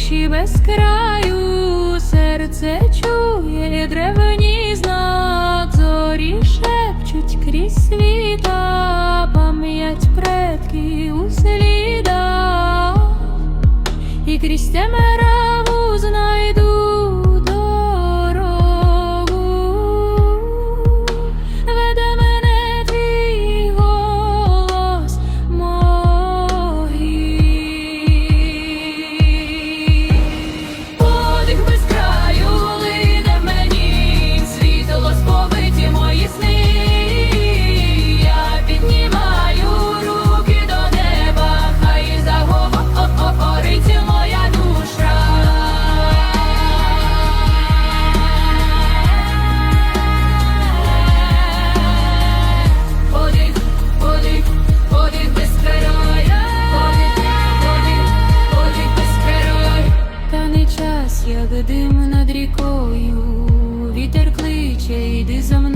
тиші без краю, серце чує древній знак, зорі шепчуть крізь світа, пам'ять предків у слідах, і крізь темераву знайду Вітер кличе, йди за мною.